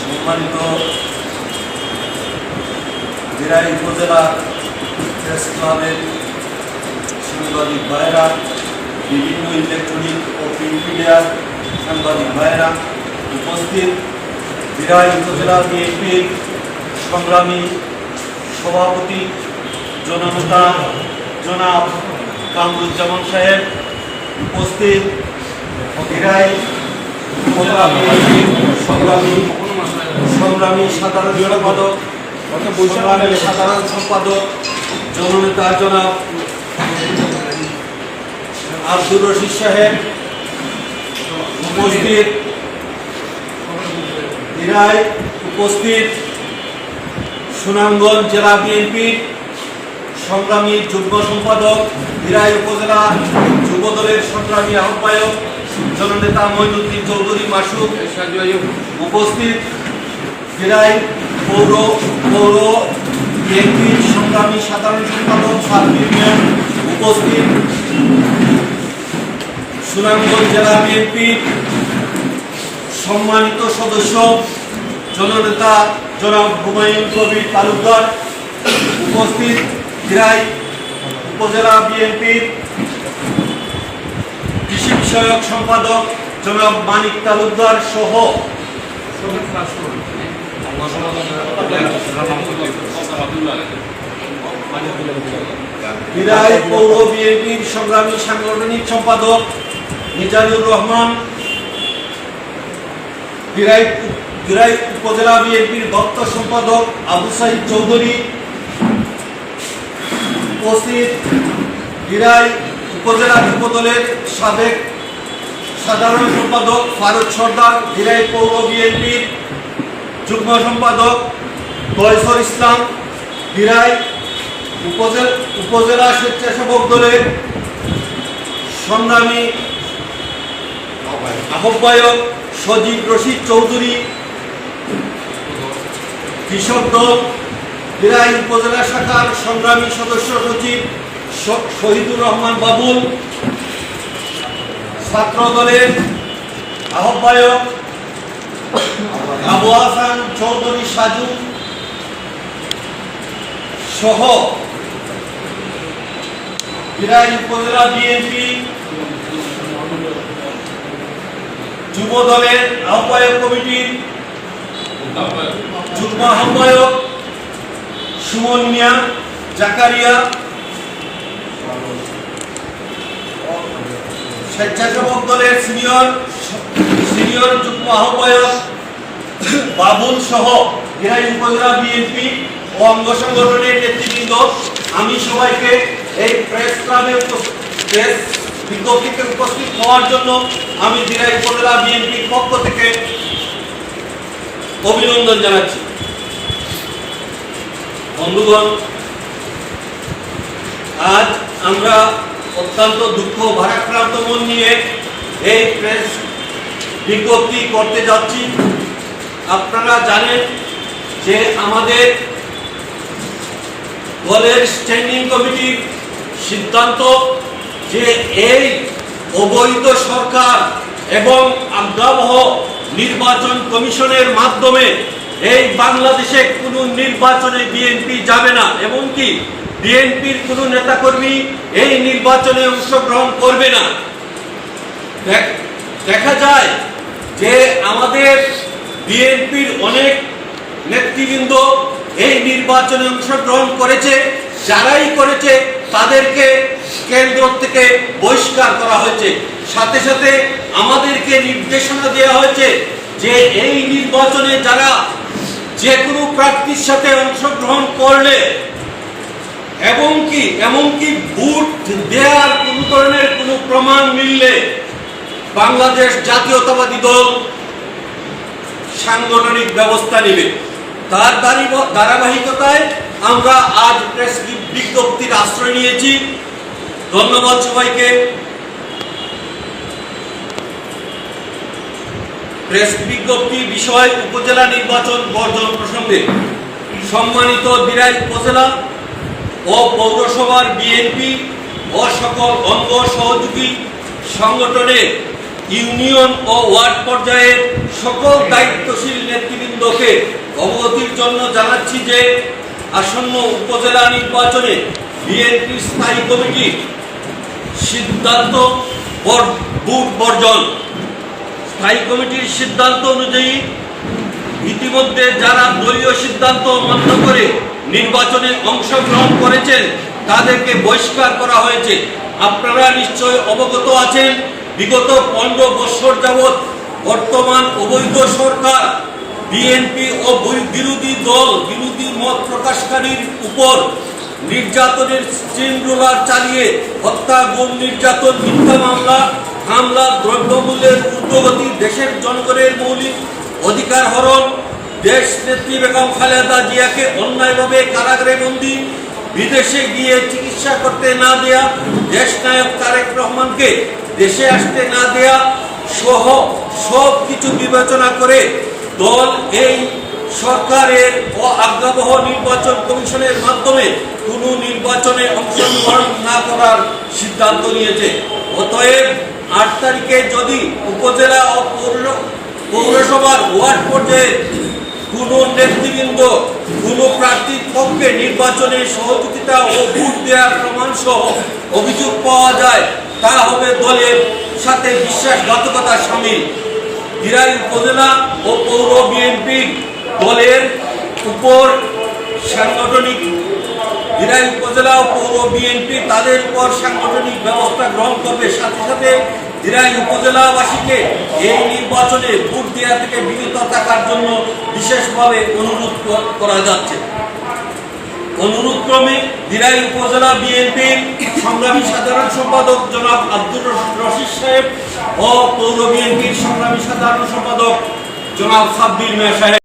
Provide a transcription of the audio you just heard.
সম্মানিত জেলায় উপজেলা প্রেস ক্লাবের সাংবাদিক ভাইরা বিভিন্ন ইলেকট্রনিক ও প্রিন্ট মিডিয়ার সাংবাদিক ভাইরা উপস্থিত বিরাই উপজেলা বিএনপির সংগ্রামী সভাপতি জননেতা জনাব কামরুজ্জামান সাহেব উপস্থিত। সংগ্রামী সংগ্রামী সাধারণ সম্পাদক সাধারণ সম্পাদক, জননেতা জনাব আব্দুর রশিদ সাহেব উপস্থিত। দিরাই উপস্থিত। সুনামগঞ্জ জেলা বিএনপির সংগ্রামী যুগ্ম সম্পাদক দিরাই উপজেলা যুব দলের সংগ্রামী আহ্বায়ক, জননেতা মঈনুদ্দিন চৌধুরী মাসুদ উপস্থিত। জেলায় পৌর পৌর বিএনপির সংগ্রামী সাধারণ সম্পাদক সার্বিক মেয়র উপস্থিত। সুনামগঞ্জ জেলা বিএনপির সম্মানিত সদস্য, জননেতা জনাব হুমায়ুন কবির তালুকদার উপস্থিত। জেলায় উপজেলা বিএনপির কৃষি বিষয়ক সম্পাদক জনাব মানিক তালুকদার সহ বিদায় পৌর বিএনপির সংগ্রামী সাংগঠনিক সম্পাদক মিজানুর রহমান বিরাই উপজেলা বিএনপির দপ্তর সম্পাদক আবু সাইদ চৌধুরী উপস্থিত বিরাই উপজেলা যুবদলের সাবেক সাধারণ সম্পাদক ফারুক সর্দার বিরাই পৌর বিএনপির যুগ্ম সম্পাদক তয়সর ইসলাম বিরাই উপজেলা উপজেলা স্বেচ্ছাসেবক দলের সংগ্রামী আহ্বায়ক সজীব রশিদ চৌধুরী, কৃষক দল বিরাই উপজেলা শাখার সংগ্রামী সদস্য সচিব শহীদুর রহমান বাবুল, ছাত্র দলের আহ্বায়ক আবু হাসান চৌধুরী সাজু সহ বিরাই উপজেলা বিএনপি যুব দলের আহ্বায়ক কমিটির যুগ্ম আহ্বায়ক সুমন মিয়া, জাকারিয়া, স্বেচ্ছাসেবক দলের সিনিয়র সিনিয়র যুগ্ম আহ্বায়ক বাবুল সহ বিরাই উপজেলা বিএনপি ও অঙ্গ সংগঠনের নেতৃবৃন্দ। আমি সবাইকে এই প্রেস ক্লাবে প্রেস বিজ্ঞপ্তিতে উপস্থিত হওয়ার জন্য আমি দিরাই উপজেলা বিএনপির পক্ষ থেকে অভিনন্দন জানাচ্ছি। বন্ধুগণ, আজ আমরা অত্যন্ত দুঃখ ভারাক্রান্ত মন নিয়ে এই প্রেস বিজ্ঞপ্তি করতে যাচ্ছি। আপনারা জানেন যে আমাদের দলের স্ট্যান্ডিং কমিটির সিদ্ধান্ত যে এই অবৈধ সরকার এবং আজ্ঞাবহ নির্বাচন কমিশনের মাধ্যমে এই বাংলাদেশে কোনো নির্বাচনে বিএনপি যাবে না এমনকি বিএনপির কোনো নেতাকর্মী এই নির্বাচনে অংশগ্রহণ করবে না। দেখা যায় যে আমাদের বিএনপির অনেক নেতৃবৃন্দ এই নির্বাচনে অংশগ্রহণ করেছে, যারাই করেছে তাদেরকে কেন্দ্র থেকে বহিষ্কার করা হয়েছে। সাথে সাথে আমাদেরকে নির্দেশনা দেওয়া হয়েছে যে এই নির্বাচনে যারা যে কোনো প্রার্থীর সাথে অংশগ্রহণ করলে এবং কি এমনকি ভোট দেওয়ার কোনো ধরনের কোনো প্রমাণ মিললে বাংলাদেশ জাতীয়তাবাদী দল সাংগঠনিক ব্যবস্থা নেবে। তার ধারাবাহিকতায় আমরা আজ প্রেস বিজ্ঞপ্তির আশ্রয় নিয়েছি। ধন্যবাদ সবাইকে। প্রেস বিজ্ঞপ্তি বিষয় উপজেলা নির্বাচন বর্জন প্রসঙ্গে সম্মানিত বিরাই উপজেলা ও পৌরসভার বিএনপি ও সকল অঙ্গ সহযোগী সংগঠনে ইউনিয়ন ও ওয়ার্ড পর্যায়ের সকল দায়িত্বশীল নেতৃবৃন্দকে অবগতির জন্য জানাচ্ছি যে আসন্ন উপজেলা নির্বাচনে বিএনপি স্থায়ী কমিটি সিদ্ধান্ত বুট বর্জন স্থায়ী কমিটির সিদ্ধান্ত অনুযায়ী ইতিমধ্যে যারা দলীয় সিদ্ধান্ত মান্য করে নির্বাচনে অংশগ্রহণ করেছেন, তাদেরকে বহিষ্কার করা হয়েছে। আপনারা নিশ্চয় অবগত আছেন, বিগত পনেরো বছর যাবৎ বর্তমান অবৈধ সরকার, বিএনপি ও বিরোধী দল, বিরোধী মত প্রকাশকারীর উপর নির্যাতনের স্টিম রোলার চালিয়ে হত্যা, গুম, নির্যাতন, মিথ্যা মামলা হামলা দ্রব্যমূল্যের ঊর্ধ্বগতি দেশের জনগণের মৌলিক অধিকার হরণ, দেশ নেত্রী বেগম খালেদা জিয়াকে অন্যায়ভাবে কারাগারে বন্দী, বিদেশে গিয়ে চিকিৎসা করতে না দেয়া, দেশ নায়ক তারেক রহমানকে দেশে আসতে না দেয়া সহ সব কিছু বিবেচনা করে দল এই সরকারের ও আজ্ঞাবহ নির্বাচন কমিশনের মাধ্যমে কোনো নির্বাচনে অংশগ্রহণ না করার সিদ্ধান্ত নিয়েছে। অতএব আট তারিখে যদি উপজেলা ও পৌর- পৌরসভার ওয়ার্ড পর্যায়ে কোন নেতৃবৃন্দ, কোন প্রার্থীর পক্ষে নির্বাচনে সহযোগিতা ও ভোট দেওয়ার প্রমাণ সহ অভিযোগ পাওয়া যায়, তা হবে দলের সাথে বিশ্বাসঘাতকতা সামিল। দিরাই উপজেলা ও পৌর বিএনপি দলের উপর সাংগঠনিক দিরাই উপজেলা পৌর বিএনপি তাদের উপর সাংগঠনিক ব্যবস্থা গ্রহণ করবে। সাথে সাথে দিরাই উপজেলাবাসীকে এই নির্বাচনে ভোট দেওয়া থেকে বিরত থাকার জন্য বিশেষভাবে অনুরোধ করা যাচ্ছে। অনুরোধ ক্রমে দিরাই উপজেলা বিএনপির সংগ্রামী সাধারণ সম্পাদক জনাব আব্দুর রশ- রশিদ সাহেব ও পৌর বিএনপির সংগ্রামী সাধারণ সম্পাদক জনাব সাব্বির মিয়া সাহেব।